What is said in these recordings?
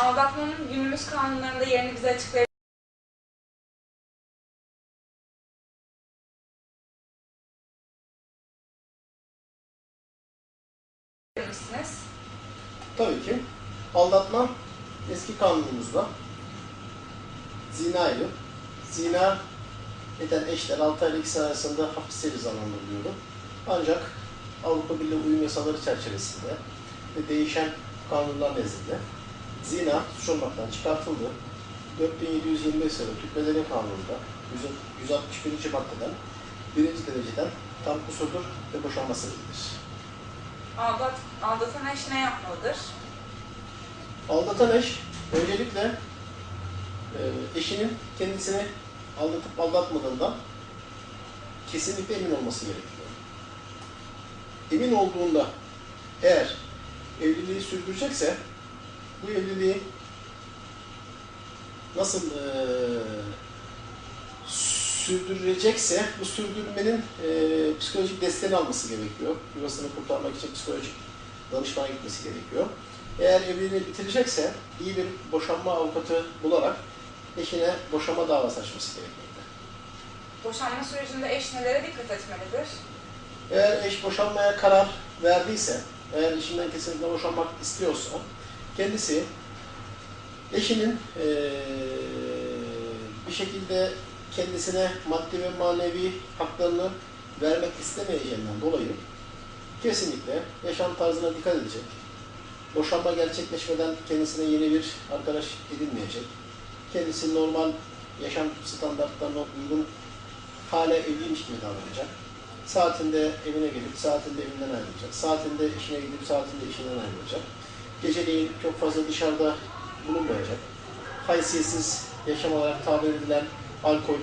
Aldatmanın günümüz kanunlarında yerini bize açıklayabilir? Tabii ki aldatma eski kanunumuzda zina ile zina eden eşler 6 aylık ikisi arasında hapis cezalandırılıyordu. Ancak Avrupa Birliği uyum yasaları çerçevesinde ve değişen kanunlar nezdinde zina suç olmaktan çıkartıldı. 4725 sayılı Türk Medeni Kanunu'nda 161. maddeden birinci dereceden tam kusurdur ve boşanması gerekir. Aldat, aldatan eş ne yapmalıdır? Aldatan eş öncelikle e, eşinin kendisini aldatıp aldatmadığından kesinlikle emin olması gerekiyor. Emin olduğunda eğer evliliği sürdürecekse bu evliliği nasıl e, sürdürecekse bu sürdürmenin e, psikolojik desteğini alması gerekiyor. Yuvasını kurtarmak için psikolojik danışmana gitmesi gerekiyor. Eğer evliliğini bitirecekse iyi bir boşanma avukatı bularak eşine boşanma davası açması gerekmekte. Boşanma sürecinde eş nelere dikkat etmelidir? Eğer eş boşanmaya karar verdiyse, eğer eşinden kesinlikle boşanmak istiyorsa, kendisi eşinin eee, bir şekilde kendisine maddi ve manevi haklarını vermek istemeyeceğinden dolayı kesinlikle yaşam tarzına dikkat edecek. Boşanma gerçekleşmeden kendisine yeni bir arkadaş edinmeyecek. Kendisi normal yaşam standartlarına uygun hala evliymiş gibi davranacak. Saatinde evine gelip saatinde evinden ayrılacak. Saatinde işine gidip saatinde işinden ayrılacak. Geceleyin çok fazla dışarıda bulunmayacak. Haysiyetsiz yaşam olarak tabir edilen alkol,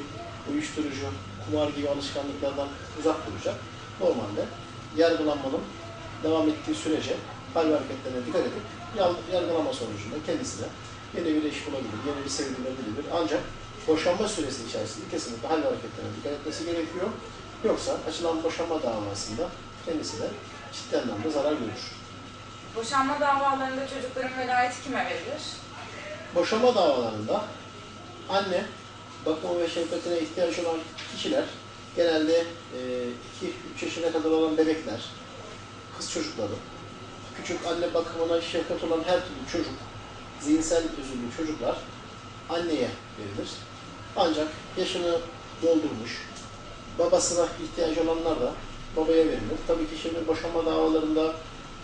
uyuşturucu, kumar gibi alışkanlıklardan uzak duracak. Normalde yargılanmanın devam ettiği sürece hal hareketlerine dikkat edip yargılama sonucunda kendisine yeni bir eş bulabilir, yeni bir sevgili Ancak boşanma süresi içerisinde kesinlikle hal hareketlerine dikkat etmesi gerekiyor. Yoksa açılan boşanma davasında kendisi de ciddi anlamda zarar görür. Boşanma davalarında çocukların velayeti kime verilir? Boşanma davalarında anne, bakım ve şefkatine ihtiyaç olan kişiler genelde 2-3 yaşına kadar olan bebekler, kız çocukları, küçük anne bakımına şefkat olan her türlü çocuk, zihinsel özürlü çocuklar anneye verilir. Ancak yaşını doldurmuş, babasına ihtiyacı olanlar da babaya verilir. Tabii ki şimdi boşanma davalarında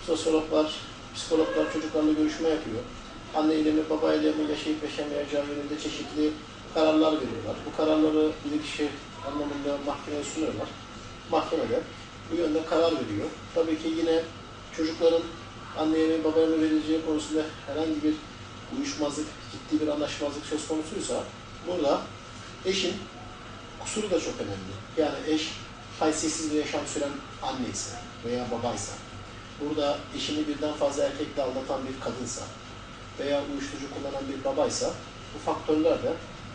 sosyologlar, psikologlar çocuklarla görüşme yapıyor. Anne ile mi baba ile mi yaşayıp yaşamayacağı yönünde çeşitli kararlar veriyorlar. Bu kararları bilirkişi anlamında mahkemeye sunuyorlar. Mahkemede bu yönde karar veriyor. Tabii ki yine çocukların anneye mi babaya mı verileceği konusunda herhangi bir uyuşmazlık, ciddi bir anlaşmazlık söz konusuysa burada eşin kusuru da çok önemli. Yani eş haysiyetsiz bir yaşam süren anne ise veya babaysa, burada eşini birden fazla erkekle aldatan bir kadınsa veya uyuşturucu kullanan bir babaysa bu faktörler de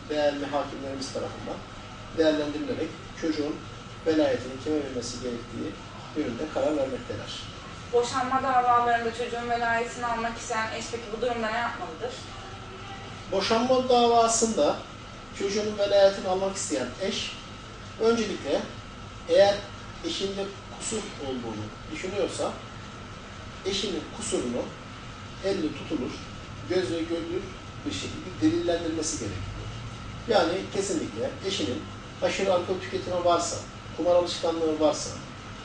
değerli hakimlerimiz tarafından değerlendirilerek çocuğun velayetini kime verilmesi gerektiği yönünde karar vermektedir. Boşanma davalarında çocuğun velayetini almak isteyen eş peki bu durumda ne yapmalıdır? Boşanma davasında çocuğunun velayetini almak isteyen eş öncelikle eğer eşinde kusur olduğunu düşünüyorsa eşinin kusurunu elle tutulur, gözle görülür bir şekilde delillendirmesi gerekiyor. Yani kesinlikle eşinin aşırı alkol tüketimi varsa, kumar alışkanlığı varsa,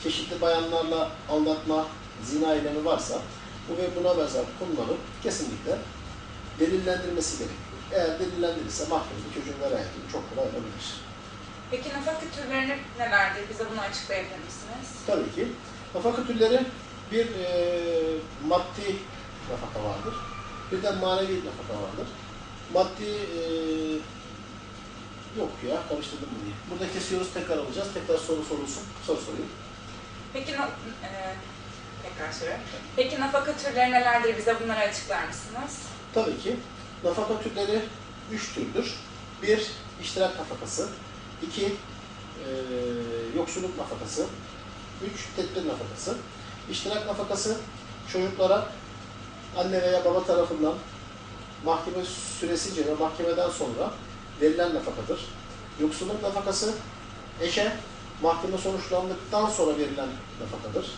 çeşitli bayanlarla aldatma, zina eylemi varsa bu ve buna benzer konuları kesinlikle delillendirmesi gerekiyor. Eğer delillendirirse mahkemede çocuğun velayetini çok kolay alabilir. Peki nafaka türleri nelerdir? Bize bunu açıklayabilir misiniz? Tabii ki nafaka türleri bir e, maddi nafaka vardır. Bir de manevi nafaka vardır. Maddi e, yok ya karıştırdım bunu. Burada kesiyoruz tekrar alacağız. Tekrar soru sorulsun. Soru sorayım. Peki e, tekrar soruyorum. Peki nafaka türleri nelerdir? Bize bunları açıklar mısınız? Tabii ki nafaka türleri üç türdür. Bir, iştirak nafakası. iki e, yoksulluk nafakası. Üç, tedbir nafakası. İştirak nafakası çocuklara anne veya baba tarafından mahkeme süresince ve mahkemeden sonra verilen nafakadır. Yoksulluk nafakası eşe mahkeme sonuçlandıktan sonra verilen nafakadır.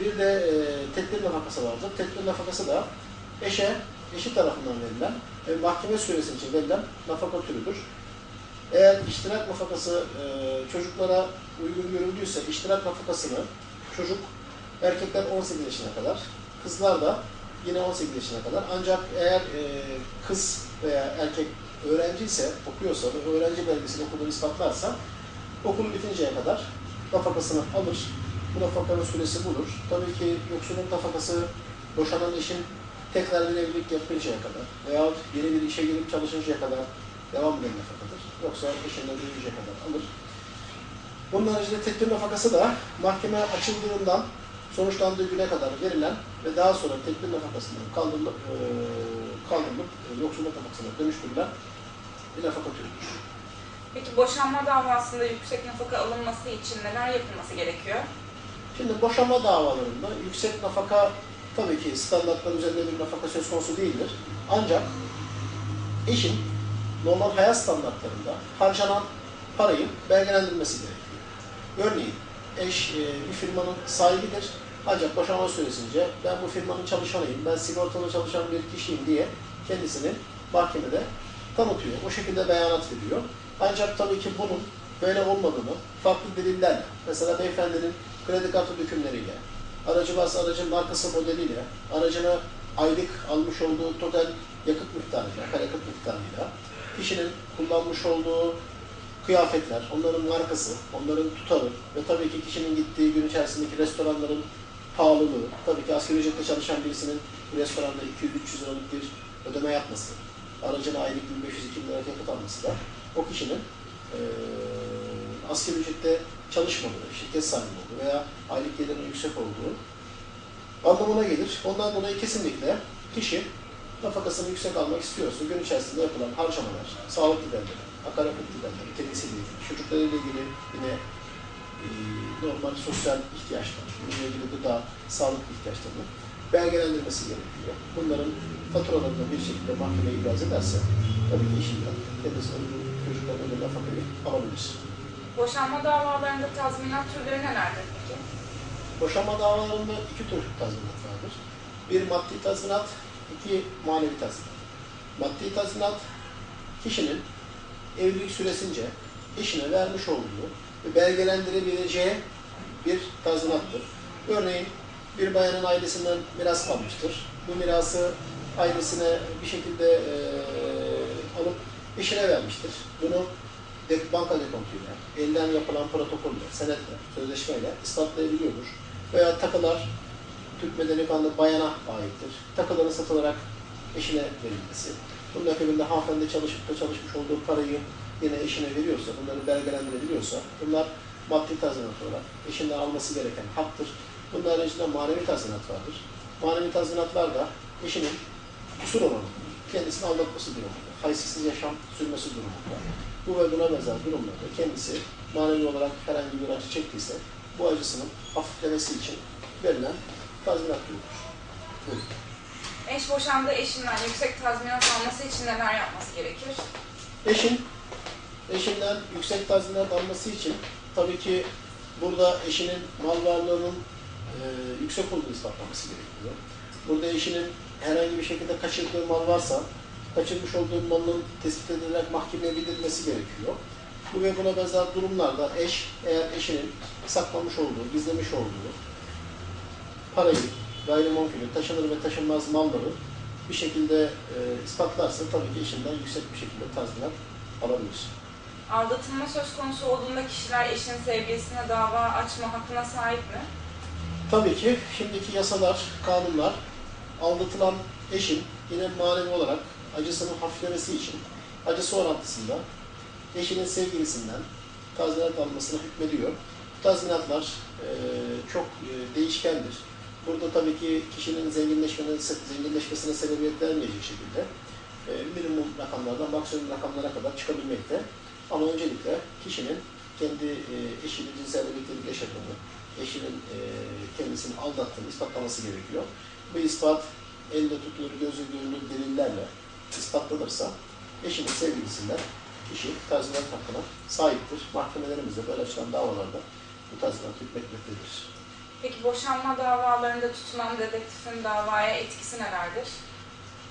Bir de e, tedbir nafakası vardır. Tedbir nafakası da eşe, eşi tarafından verilen ve mahkeme süresi için verilen nafaka türüdür. Eğer iştirak nafakası e, çocuklara uygun görüldüyse iştirak nafakasını çocuk erkekler 18 yaşına kadar, kızlar da yine 18 yaşına kadar. Ancak eğer e, kız veya erkek öğrenci ise, okuyorsa ve öğrenci belgesini okuduğunu ispatlarsa okulu bitinceye kadar nafakasını alır. Bu nafakanın süresi budur. Tabii ki yoksulluk nafakası boşanan eşin tekrar bir evlilik yapıncaya kadar veya yeni bir işe girip çalışıncaya kadar devam eden nafakadır. Yoksa eşinden ölünceye kadar alır. Bunun haricinde tedbir nafakası da mahkeme açıldığından sonuçlandığı güne kadar verilen ve daha sonra tedbir nafakasından kaldırılıp, e, kaldırılıp e, yoksulluk nafakasına dönüştürülen bir nafaka türüdür. Peki boşanma davasında yüksek nafaka alınması için neler yapılması gerekiyor? Şimdi boşanma davalarında yüksek nafaka tabii ki standartlar üzerinde bir nafaka söz konusu değildir. Ancak eşin normal hayat standartlarında harcanan parayı belgelendirmesi gerekiyor. Örneğin eş e, bir firmanın sahibidir. Ancak boşanma süresince ben bu firmanın çalışanıyım, ben sigortalı çalışan bir kişiyim diye kendisini mahkemede tanıtıyor. O şekilde beyanat veriyor. Ancak tabii ki bunun böyle olmadığını farklı delillerle, mesela beyefendinin kredi kartı dökümleriyle, aracı varsa aracın markası modeliyle, aracına aylık almış olduğu total yakıt miktarıyla, akaryakıt miktarıyla, kişinin kullanmış olduğu kıyafetler, onların markası, onların tutarı ve tabii ki kişinin gittiği gün içerisindeki restoranların pahalılığı, tabii ki asgari ücretle çalışan birisinin bu restoranda 200-300 liralık bir ödeme yapması, aracına aylık 1500-2000 lira yakıt alması da o kişinin eee asgari ücrette çalışmadığı, şirket sahibi olduğu veya aylık gelirinin yüksek olduğu anlamına gelir. Ondan dolayı kesinlikle kişi nafakasını yüksek almak istiyorsa gün içerisinde yapılan harcamalar, sağlık giderleri, akaryakıt giderleri, kendisiyle ilgili, çocuklarıyla ilgili yine e, normal sosyal ihtiyaçlar, bununla ilgili gıda, sağlık ihtiyaçlarını belgelendirmesi gerekiyor. Bunların faturalarını bir şekilde mahkemeye ibraz ederse tabii ki işinden kendisine çocuklarına ödeme nafakayı alabilir. Boşanma davalarında tazminat türleri nelerdir peki? Boşanma davalarında iki tür tazminat vardır. Bir maddi tazminat, iki manevi tazminat. Maddi tazminat, kişinin evlilik süresince eşine vermiş olduğu ve belgelendirebileceği bir tazminattır. Örneğin bir bayanın ailesinden miras kalmıştır. Bu mirası ailesine bir şekilde eee, alıp eşine vermiştir. Bunu banka dekontuyla, elden yapılan protokolle, senetle, sözleşmeyle ispatlayabiliyordur. Veya takılar Türk Medeni Kanunu bayana aittir. Takıların satılarak eşine verilmesi. Bunun akabinde hanımefendi çalışıp da çalışmış olduğu parayı yine eşine veriyorsa, bunları belgelendirebiliyorsa, bunlar maddi tazminat olarak eşinden alması gereken haktır. Bunun haricinde manevi tazminat vardır. Manevi tazminatlar da eşinin kusur oranı, kendisini aldatması durumunda, haysiz yaşam sürmesi durumunda. Bu ve buna benzer durumlarda kendisi manevi olarak herhangi bir acı çektiyse bu acısının hafiflemesi için verilen tazminat türüdür. Buyurun. Eş boşandığı eşinden yüksek tazminat alması için neler yapması gerekir? Eşin, eşinden yüksek tazminat alması için tabii ki burada eşinin mal varlığının e, yüksek olduğunu ispatlaması gerekiyor. Burada eşinin herhangi bir şekilde kaçırdığı mal varsa, kaçırmış olduğu malın tespit edilerek mahkemeye bildirilmesi gerekiyor. Bu ve buna benzer durumlarda eş, eğer eşinin saklamış olduğu, gizlemiş olduğu parayı, gayrimenkulü, taşınır ve taşınmaz malları bir şekilde e, ispatlarsa tabii ki eşinden yüksek bir şekilde tazminat alabilir. Aldatılma söz konusu olduğunda kişiler eşin sevgilisine dava açma hakkına sahip mi? Tabii ki şimdiki yasalar, kanunlar aldatılan eşin yine manevi olarak acısının hafiflemesi için acısı orantısında eşinin sevgilisinden tazminat almasına hükmediyor. Bu tazminatlar e, çok e, değişkendir. Burada tabii ki kişinin zenginleşmesine, zenginleşmesine sebebiyet vermeyecek şekilde e, minimum rakamlardan maksimum rakamlara kadar çıkabilmekte. Ama öncelikle kişinin kendi e, eşiyle cinsel birliktelik yaşadığını, eşinin e, kendisini aldattığını ispatlaması gerekiyor. Bu ispat elde tutulur, gözü görülür delillerle ispatlanırsa eşinin sevgilisinden kişi tazminat hakkına sahiptir. Mahkemelerimizde böyle açılan davalarda bu tazminat hükmetmektedir. Peki boşanma davalarında tutulan dedektifin davaya etkisi nelerdir?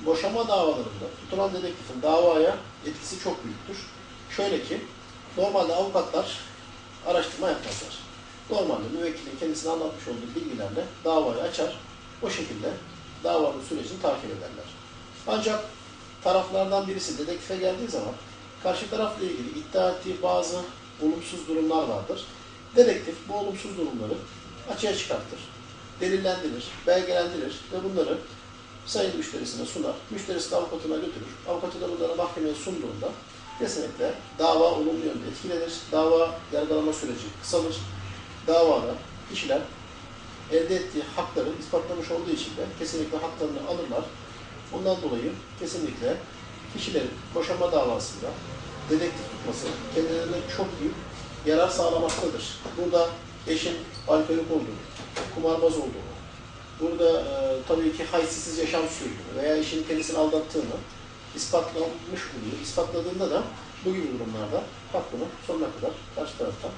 Boşanma davalarında tutulan dedektifin davaya etkisi çok büyüktür. Şöyle ki, normalde avukatlar araştırma yapmazlar. Normalde müvekkilin kendisine anlatmış olduğu bilgilerle davayı açar, o şekilde davanın sürecini takip ederler. Ancak taraflardan birisi dedektife geldiği zaman karşı tarafla ilgili iddia ettiği bazı olumsuz durumlar vardır. Dedektif bu olumsuz durumları açığa çıkartır, delillendirir, belgelendirir ve bunları sayın müşterisine sunar. Müşterisi de avukatına götürür. Avukatı da bunları mahkemeye sunduğunda kesinlikle dava olumlu yönde etkilenir. Dava yargılama süreci kısalır. Davada kişiler elde ettiği hakları ispatlamış olduğu için de kesinlikle haklarını alırlar. Bundan dolayı kesinlikle kişilerin boşanma davasında dedektif tutması kendilerine çok büyük yarar sağlamaktadır. Burada eşin alkolik olduğunu, kumarbaz olduğunu, burada e, tabii ki haysiz yaşam sürdüğünü veya eşinin kendisini aldattığını ispatlanmış oluyor. İspatladığında da bu gibi durumlarda hakkını sonuna kadar karşı taraftan